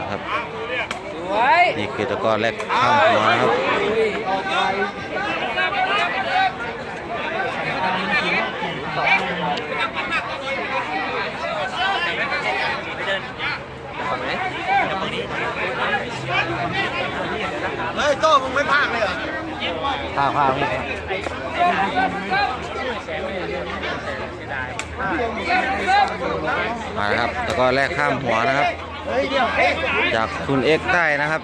นะครับสวยนี่คือตะกร้อแรกข้ามหัวนะครับ โต้มึงไม่พากเลยเหรอข้าวข้าวนี่มาครับตะกร้อแรกข้ามหัวนะครับ จากคุณเอ็กใต้นะครับ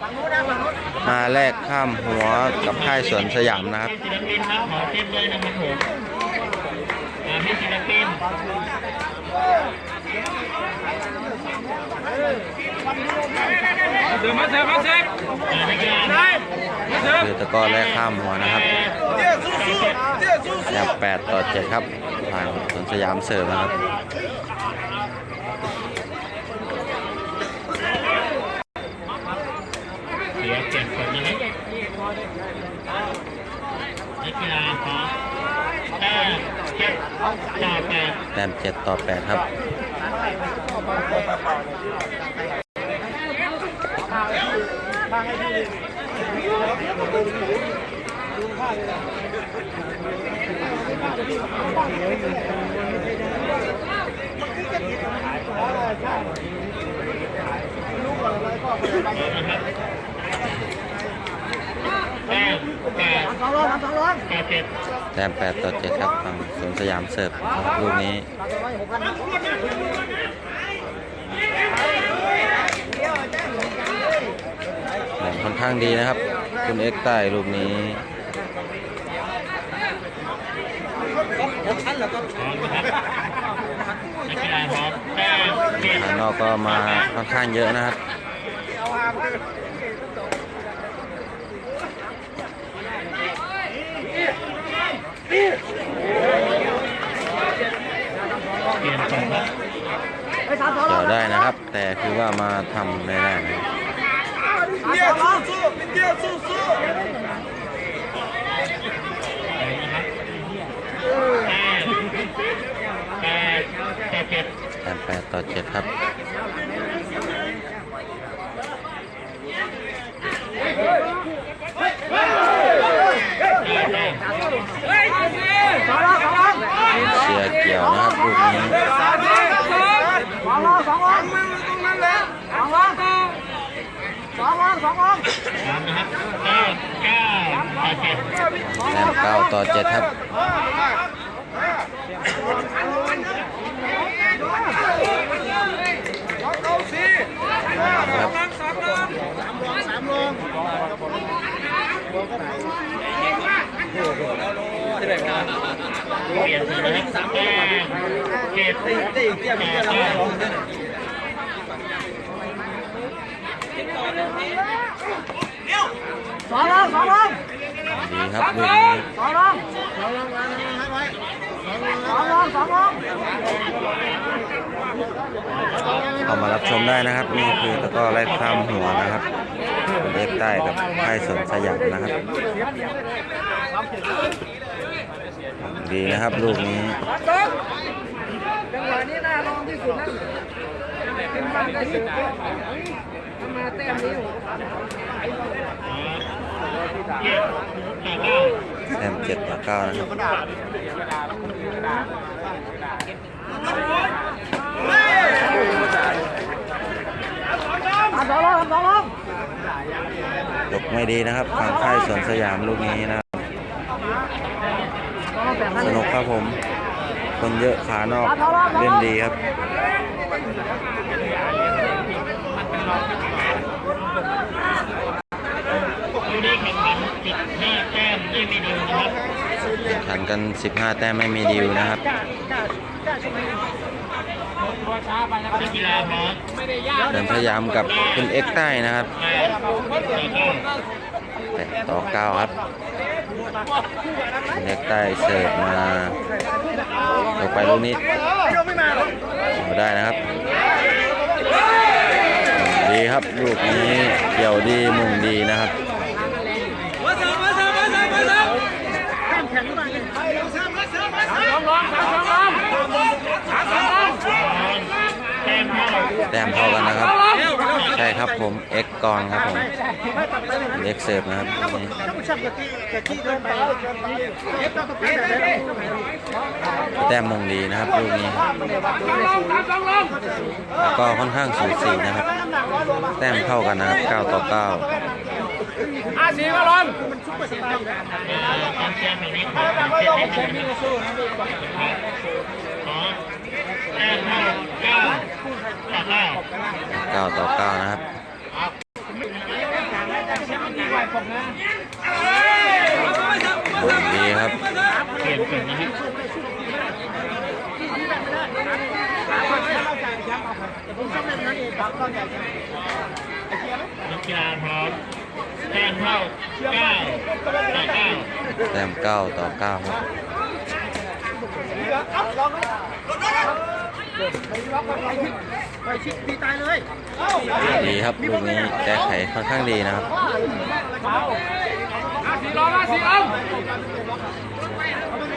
มาแลกข้ามหัวกับค่ายสวนสยามนะครับศิลปินครับขอเต้นด้วยนะครับผมให้ศิลปิน เดี๋ยวมาเสิร์ฟมาเสิร์ฟอ่านักกีฬาได้มาเสิร์ฟคือตะกร้อแรกข้ามหัวนะครับเตี้ยสู้สู้เตี้ยสู้แนวแปดต่อเจ็ดครับผ่านสวนสยามเสิร์ฟนะครับเสียเจ็ดคนนะครับนักกีฬาขอแต้มเจ็ดต่อแปดแต้มเจ็ดต่อแปดครับ แต้มแปดสองร้อยสองร้อยต่อเจ็ดแต้มแปดต่อเจ็ดครับฝั่งสวนสยามเสิร์ฟนะครับลูกนี้แบ่งค่อนข้างดีนะครับ คุณเอ็กใต้ลูกนี้ พร้อม นะครับนักกีฬาพร้อมแต้มเจ็ดภายนอกก็มาค่อนข้างเยอะนะครับเปลี่ยนคนครับเกี่ยวได้นะครับ แต่คือว่ามาทำไม่ได้นะครับ เตี้ยสู้สู้เตี้ยสู้สู้ แต้มแปดต่อเจ็ดแปดต่อเจ็ดครับเสียเกี่ยวนะครับลูกนี้สองร้อสองร้อยมึงตรงนั้นแหละสองร้อสองร้อสองร้อยพร้อมนะครับแต้มเก้าต่อเจ็ดแต้มเก้าต่อเจ็ดครับ สองเก้าสี่ ครับ สามลงสามลง เปลี่ยน คนนะครับแต้เจ็ดต่อเก้าสองร้อยสองร้อยดีครับลูกนี้สองร้อยสองรอยสองร้อยสองรอยเข้ามารับชมได้นะครับ นี่คือตะก้อไล่ข้ามหัวนะครับคุณเอ็กซ์ใต้กับค่สวนสยามนะครับ ดีนะครับลูกนี้จังหวะนี้น่าลองที่สุดนะเป็นบ้านได้เสิร์ฟถ้ามาแต้มนี้เจ็ดต่อเก้าแต้มเจ็ดต่อเก้านะครับสองร้อยสองร้อยยกไม่ดีนะครับฝั่งค่ายสวนสยามลูกนี้นะ สนุกครับผม คนเยอะขานอกเล่นดีครับคู่นี้แข่งขันสิบห้าแต้มไม่มีดิวนะครับข่งขันกัน 15 แต้มไม่มีดิวนะครับนักกีฬาพร้อมเดินพยายามกับคุณเอ็กใต้นะครับแปดต่อเก้าแต่อเก้าครับ เอ็กใต้เสิร์ฟมาลงไปลูกนี้ได้นะครับ ดีครับลูกนี้เกี่ยวดีมุ่งดีนะครับ แต้มเท่าแต้มเท่ากันนะครับ ใช่ครับผมเอ็กกรครับผมเอ็กเซิร์ฟนะครับนี่แต้มมงดีนะครับลูกนี้แล้วก็ค่อนข้างสูสีนะครับ แต้มเท่ากันนะครับ9ต่อ9อาสีมาลอนการเชียร์แบบนี้ขอความเชียร์ให้ดีนะครับขอแต้มเท่า เก้าต่อเก้า9ต่อ9นะครับมุงดีครับเปลี่ยนเป็นนะครับนักกีฬาพร้อมแต้มเท่าเก้าต่อเก้าแต้ม9ต่อ9ครับ ดตีตายเลยดีครับลูกนี้แก้ไขค่อนข้างดีนะครับอาสีรองอาสีรอง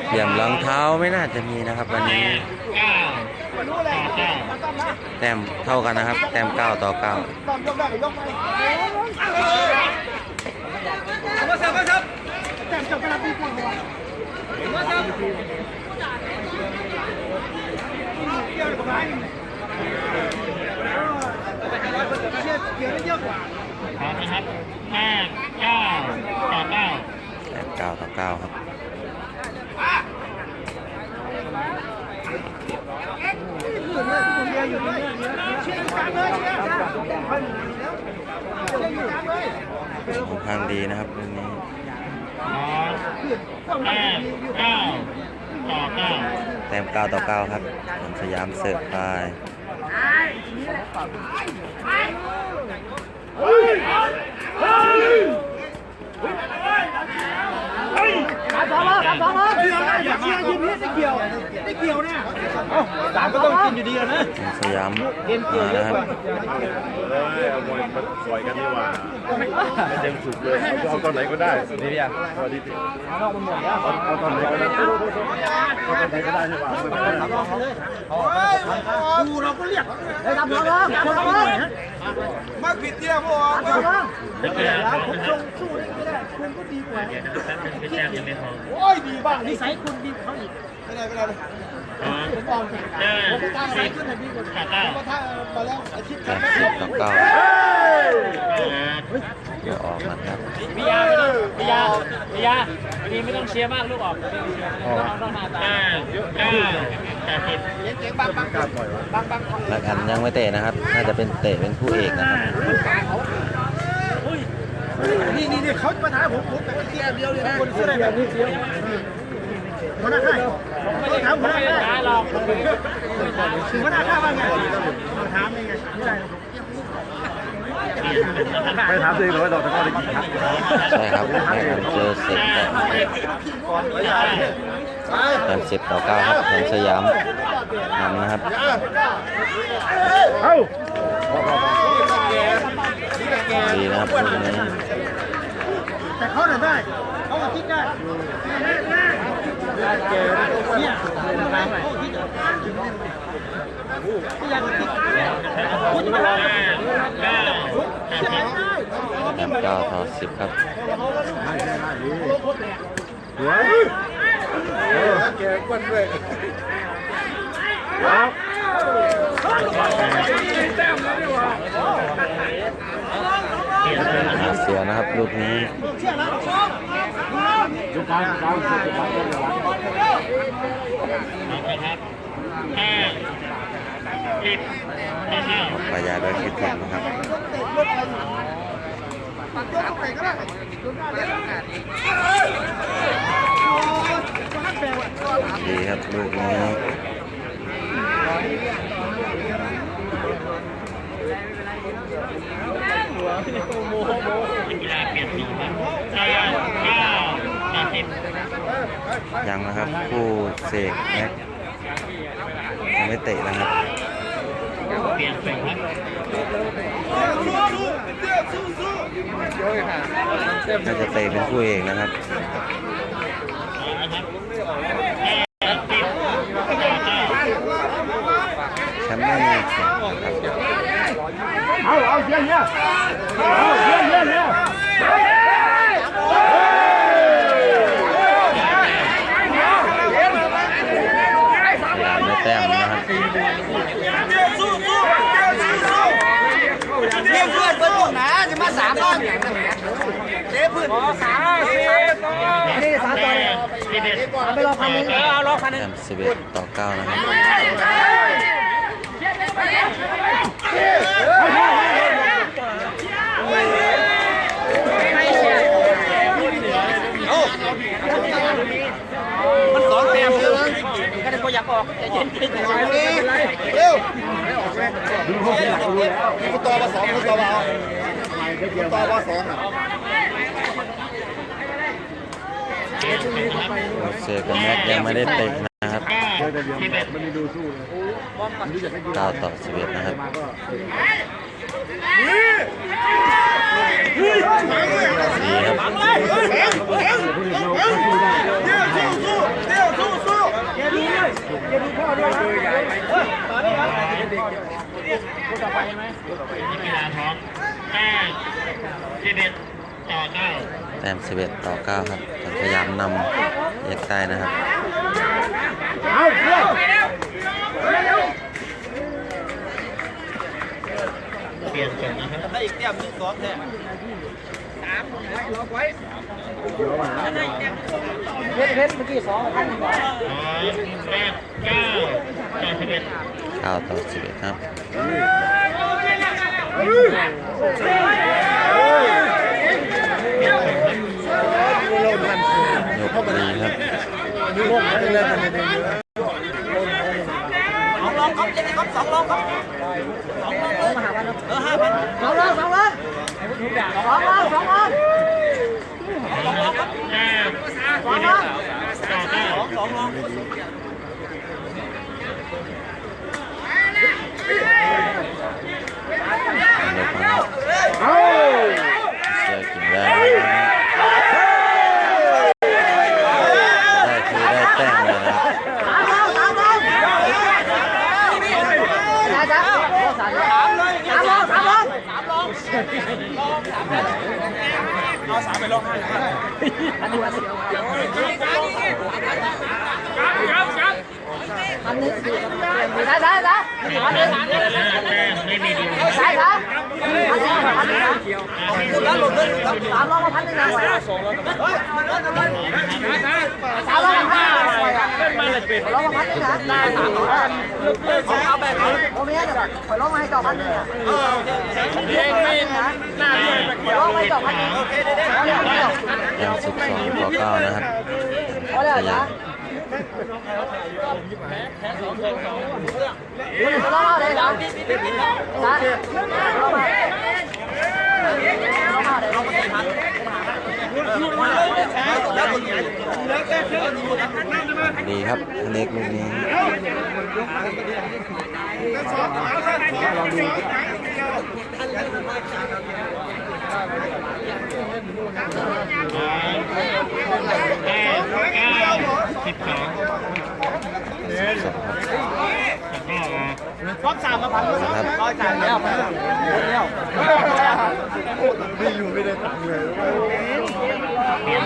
เหลี่ยมรองเท้าไม่น่าจะมีนะครับวันนี้เก้าต่อเก้าแต้มเท่ากันนะครับ แต้ม9ต่อ9มาเสิร์ฟมาเสิร์ฟแต้มจบกระดับดีกว่า พร้อมนะครับห้าเก้าต่อเก้าแปดเก้าต่อเก้าครับค่อนข้างดีนะครับเรื่องนี้ สองห้าเก้า ต่อเก้าแต้ม9ต่อ9ครับสวนสยามเสิร์ฟไป สองล้อสองล้อเกี่ยวนะอย่าเชียร์ยิงนี่ได้เกี่ยวได้เกี่ยวเนี่ยสามก็ต้องกินอยู่ดีนะสยามมานะครับเออเอามวยมาปล่อยกันดีกว่าให้เต็มสุดเลยเอาตอนไหนก็ได้นี่พี่อะสวัสดีพี่เอาเอาตอนไหนก็ได้เอาตอนไหนก็ได้ใช่ป่ะไม่เป็นไรดูเราก็เรียกเฮ้ยทำสองล้อทำสองล้อมาผิดเที่ยวพวกสองล้อนักกีฬาพร้อมนะครับสู้ได้ไม่ได้ คุณก็ดีกว่า เดี๋ยวนะครับแป๊บนึงพี่แต้มยังไม่พอโอ้ยดีบ้างนิสัยคุณดีเขาอีกไม่ได้ไม่ได้พร้อมผมบอกแต้มผมตั้งใจขึ้นให้ดีกว่าต่อเก้าถ้ามาแล้วอาทิตย์แต้ม10ต่อ9เดี๋ยวออกนะครับพี่ยาไม่ต้องพี่ยาพี่ยาดีไม่ต้องเชียร์มากลูกออกไม่ต้องเชียร์ต้องต้องมาตาเก้าเก้าแต่สิบลักอันยังไม่เตะนะครับ น่าจะเป็นเตะเป็นผู้เอกนะครับ นี่นี่นี่เขามาถาผมผมแต่เที่ยเดียวเลยนะคนเสื้อแบบนี้เดียวหัวหน้าค่ายไม่ได้ถามหัวหน้าค่ายช้าหรอกหัวหน้าค่ายว่าไงถามยังไงไม่ได้ไม่ถามตัวเองหรอกว่าเราจะเข้าได้กี่ครั้งใช่ครับแข่งกันเจอเสร็จแต่แต้ม10ต่อ9ครับสวนสยามนำนะครับ เอ้า นะครับลูกนี้แต่เขาเนี่ยได้เขาอาทิตย์ได้เนี่ยที่ยังอาทิตย์คุณจะมาห้าได้เก้าแต่สิบแต้ม9ต่อ10ครับหัวเออแกก้นด้วยครับเปลี่ยนเลยนะคหารับ เสียนะครับลูกนี้ยุคการการเสร็จไปแล้วพร้อมนะครับห้าสิบต่อเก้าปายาด้วยคิดถึงนะครับดีครับลูกนี้ นักกีฬาเปลี่ยนสีครับเก้าเก้าสิบยังนะครับคู่เสกแม็กยังไม่เตะนะครับเปลี่ยนแปลงครับน่าจะเตะเป็นคู่เอกนะครับ แชมป์ไม่มีแข่งนะครับ เอา เอาเยี่ยมเยี่ยมเอาเยี่ยมเยี่ยมเยี่ยมสยามได้แต้มนะครับเลี้ยงเพื่อนเพื่อนคนนะจะมาสามรอบเลี้ยงเพื่อนสามนี่สามตัวสิบเอ็ดไม่รอพันหนึ่งเอารอพันหนึ่งแต้ม11ต่อ9นะครับ มันสองแต้มเอง ก็ได้ก็อยากออกใจเย็นใจเย็นเร็วกูต่อมาสองกูต่อมากูต่อมาสองอะเซกับแม็กยังไม่ได้เตะนะครับเก้าต่อสิบเอ็ดนะครับดีครับ กีฬาพร้อม แต้มสิบเอ็ดต่อเก้าแต้ม11 ต่อ 9 ครับส่วนสยามนำเอกใต้นะครับเปลี่ยนส่งนะครับได้อีกแต้มหนึ่งสองแต้มสามล็อกไว้ เพชรเพชรเมื่อกี้สองพันหนึ่งพร้อมแต้มเก้าต่อสิบเอ็ด9ต่อ11ครับยกดีครับสองลองครับเจ็ดครับสองลองครับ สองลองมาหาพันเออห้าพันสองลองสองล เอาสามไปลองห้าอันนี้วันเดียวอันนี้ ได้ได้ได้อันนี้ห้าแต้มไม่มีดีใช่ครับพันหนึ่งนะแล้วหลุดเลยสามร้อยมาพันหนึ่งนะสามร้อยมาพันหนึ่งนะร้อยมาพันหนึ่งนะได้สามร้อยเอาแบบนี้โอ้ไม่ใช่เดี๋ยวขอร้องมาให้จอพันหนึ่งอะเออเองไม่น่าร้องมาให้จอพันหนึ่งโอเคได้ได้แต้ม12ต่อ9นะครับพอแล้วสยาจ้ะมร้องมาเลยจ้ะจ้ะร้องมาร้องมาเลยร้องมาสี่พันดี ดีครับเล็กลูกนี้แต้มเก้า สิบสองสองครับก็ออกครับร้อยจ่ายแล้วไปแล้วไม่อยู่ไม่ได้ตังค์เลยเปลี่ยน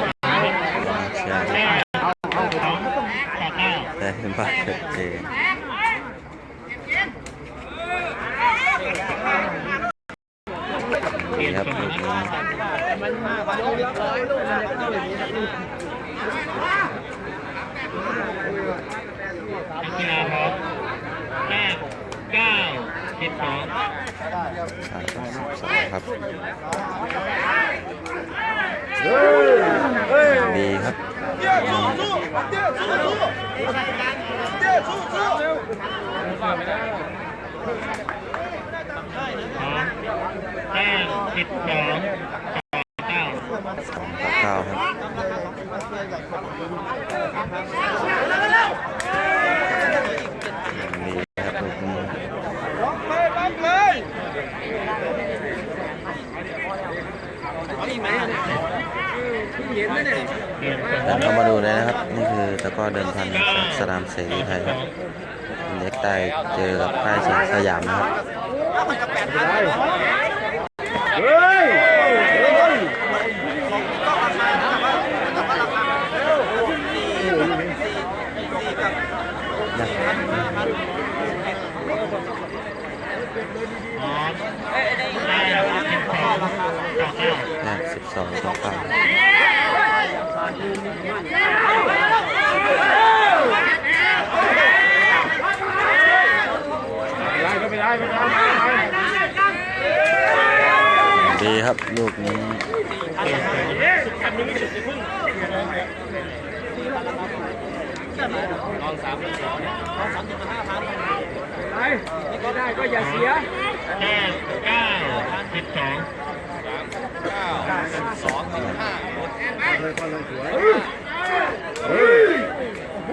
ใช่แต้มสองต่อเก้าได้ขึ้นบ้านเกิดเจดีครับลูกนี้ นักกีฬาพร้อมแต้มเก้าสิบสองสามต่อสิบสองครับดีครับพร้อมแต้มสิบสองต่อเก้า สองต่อเก้าครับดีครับลูกนี้ แล้วก็มาดูเลยนะครับ นี่คือ ตะกร้อเดิมพันจากสนามเสรีไทยครับคุณเอกใต้เจอกับค่ายสิงสยามนะครับเฮ้ยแรกสิบสองต่อ ดีครับ ลูกนี้ลองสามสองลองสามสิบห้าพันไปไม่ก็ได้ก็อย่าเสียแก้าเก้าสิบสองสามเก้าสิบสองสิบห้าหมดเอ้นไป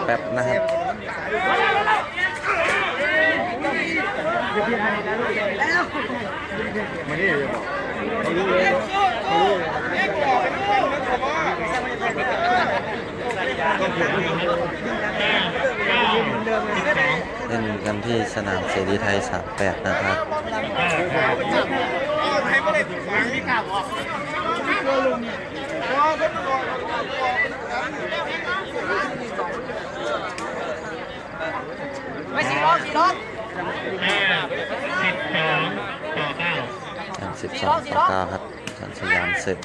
แป๊บนะครับมานี่เลยเล่นกันที่สนามเสรีไทย 38 นะครับไม่สี่ร้อยสี่ร้อ ยแต้มสิบสองต่อเก้าแข่ง12ต่อ9ครับสันสยามเสร็จ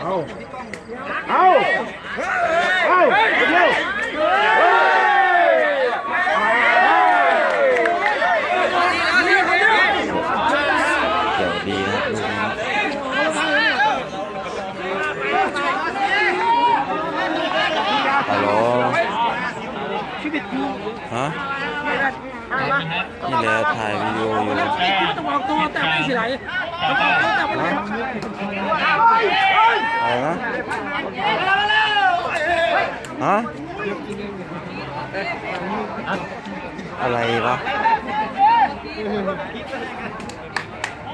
เอาเอาเอาเร็วเกี่ยวดีนะลูกนี้ฮัลโหลฮะ นี่แหละถ่ายวิดีโออยู่ต้องออกตัวแต่ไม่สิไหลต่อเก้าอะไรนะฮะอะไรวะ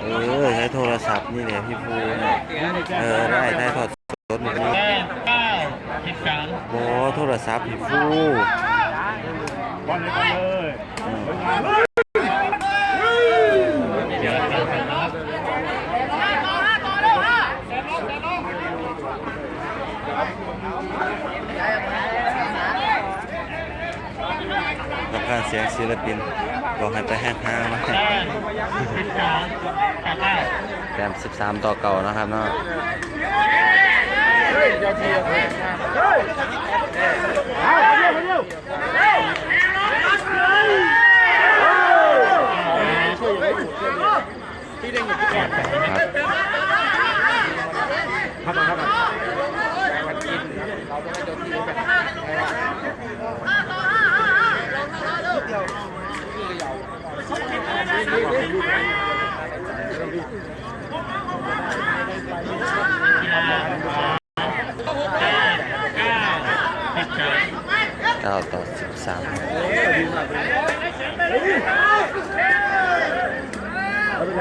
เออใช้โทรศัพท์นี่แหละพี่ภูเนี่ยเออได้ได้ถอดสดเมื่อกี้แต้มเก้าสิบสามโอ้โทรศัพท์พี่ภู บอลเลยอืมเดี๋ยวต่อไปนะครับต้องการเสียงศิลปินบอกให้ไปแห้งห้างๆนะแต้มสิบสองต่อเก้าแต้ม13 ต่อเก่านะครับเนาะเอาเร็วเร็ว ครับครับครับ9ต่อ13เอาไปไหนเก็บ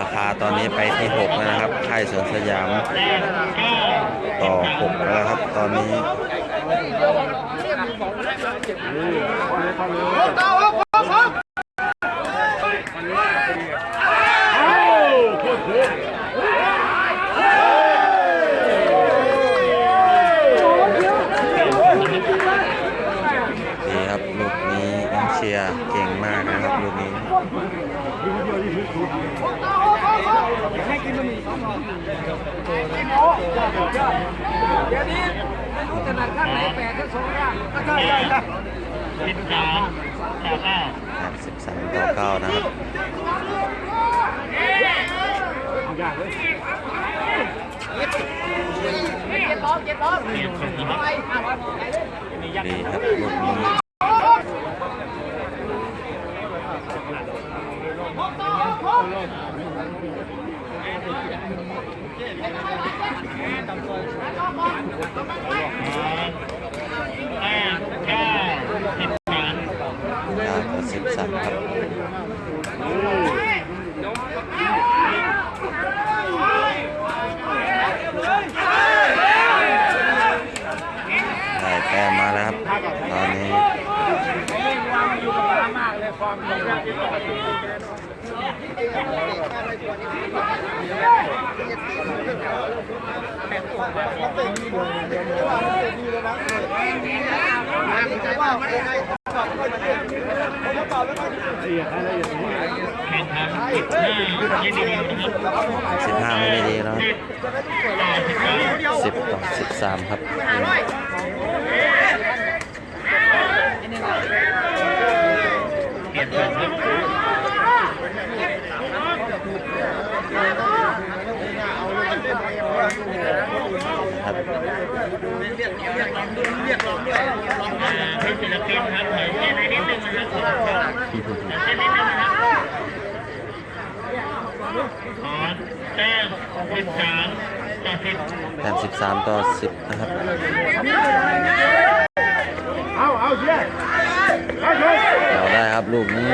ราคาตอนนี้ไปที่6แล้วนะครับ ค่ายสวนสยาม ต่อ6แล้วครับ ตอนนี้ ดีครับลูกนี้น้องเชียร์เก่งมากนะครับลูกนี้ เดี๋ยวนี้ไม่รู้ถนัดข้างไหนแปดทั้งสองข้างก็ใช่ใช่ใช่สิบสามต่อเก้าสิบสามต่อเก้านะครับเปลี่ยนคนนะครับดีครับลูกนี้แปดเก้าสิบสาม เก้าต่อสิบสามครับได้แต้มมาแล้วครับ ตอนนี้ แข่งขัน สิบห้ายี่สิบนะครับสิบห้าไม่ดีแล้วสิบต่อสิบสามสิบต่อสิบสามครับ เปลี่ยนคนครับ ครับ อ่าให้ศิลปินครับเหมือนเต้นให้นิดนึงนะครับเต้นนิดนึงนะครับขอแต้มสิบสามต่อสิบแต้มสิบสามต่อสิบนะครับเอาเอาเชียร์เอาได้ครับลูกนี้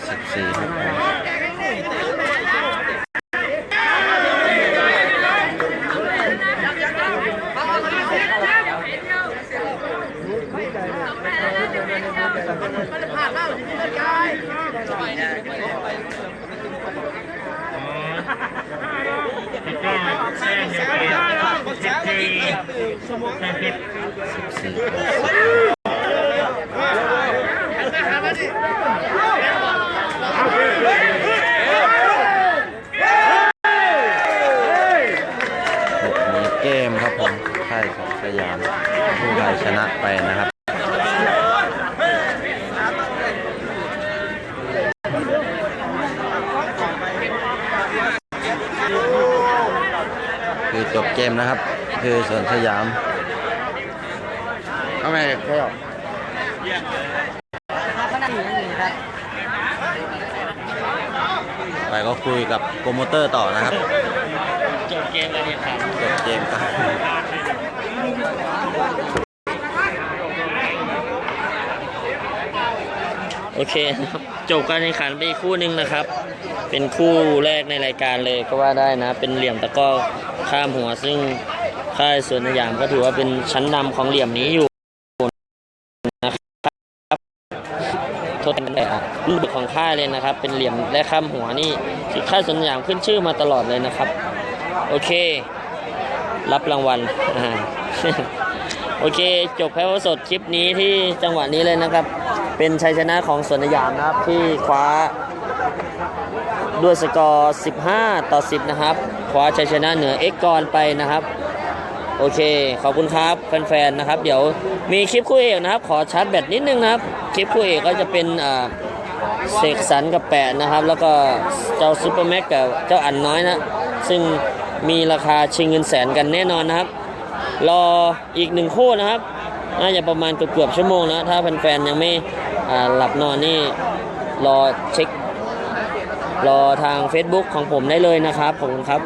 84ครับสิบสี่ นะไปนะครับคือจบเกมนะครับ คือสวนสยามเอาไปแค่ไปก็คุยกับโปรโมเตอร์ต่อนะครับ จบเกมกันดีครับจบเกมครับ โอเคครับจบการแข่งขันไปอีกคู่หนึ่งนะครับ เป็นคู่แรกในรายการเลยก็ว่าได้นะ เป็นเหลี่ยมตะก้อข้ามหัวซึ่งค่ายสวนสยามก็ถือว่าเป็นชั้นนำของเหลี่ยมนี้อยู่นะครับโทษแต่รุ่นบุกของค่ายเลยนะครับ เป็นเหลี่ยมและข้ามหัวนี่ที่ค่ายสวนสยามขึ้นชื่อมาตลอดเลยนะครับ โอเค รับรางวัลอ่าโอเค จบแพ้วสดคลิปนี้ที่จังหวะนี้เลยนะครับ เป็นชัยชนะของสวนสยามนะครับที่คว้าด้วยสกอร์ 15 ต่อ 10 นะครับ คว้าชัยชนะเหนือเอ็กกรไปนะครับ โอเค ขอบคุณครับแฟนๆนะครับ เดี๋ยวมีคลิปคู่เอกนะครับ ขอชาร์จแบตนิดนึงนะครับ คลิปคู่เอกก็จะเป็นเสกสรรกับแปะนะครับ แล้วก็เจ้าซูเปอร์แม็กกับเจ้าอันน้อยนะ ซึ่งมีราคาชิงเงินแสนกันแน่นอนนะครับ รออีกหนึ่งคู่นะครับ น่าจะประมาณเกือบชั่วโมงนะถ้าแฟนๆยังไม่หลับนอนนี่รอเช็ค รอทาง Facebook ของผมได้เลยนะครับ ขอบคุณครับ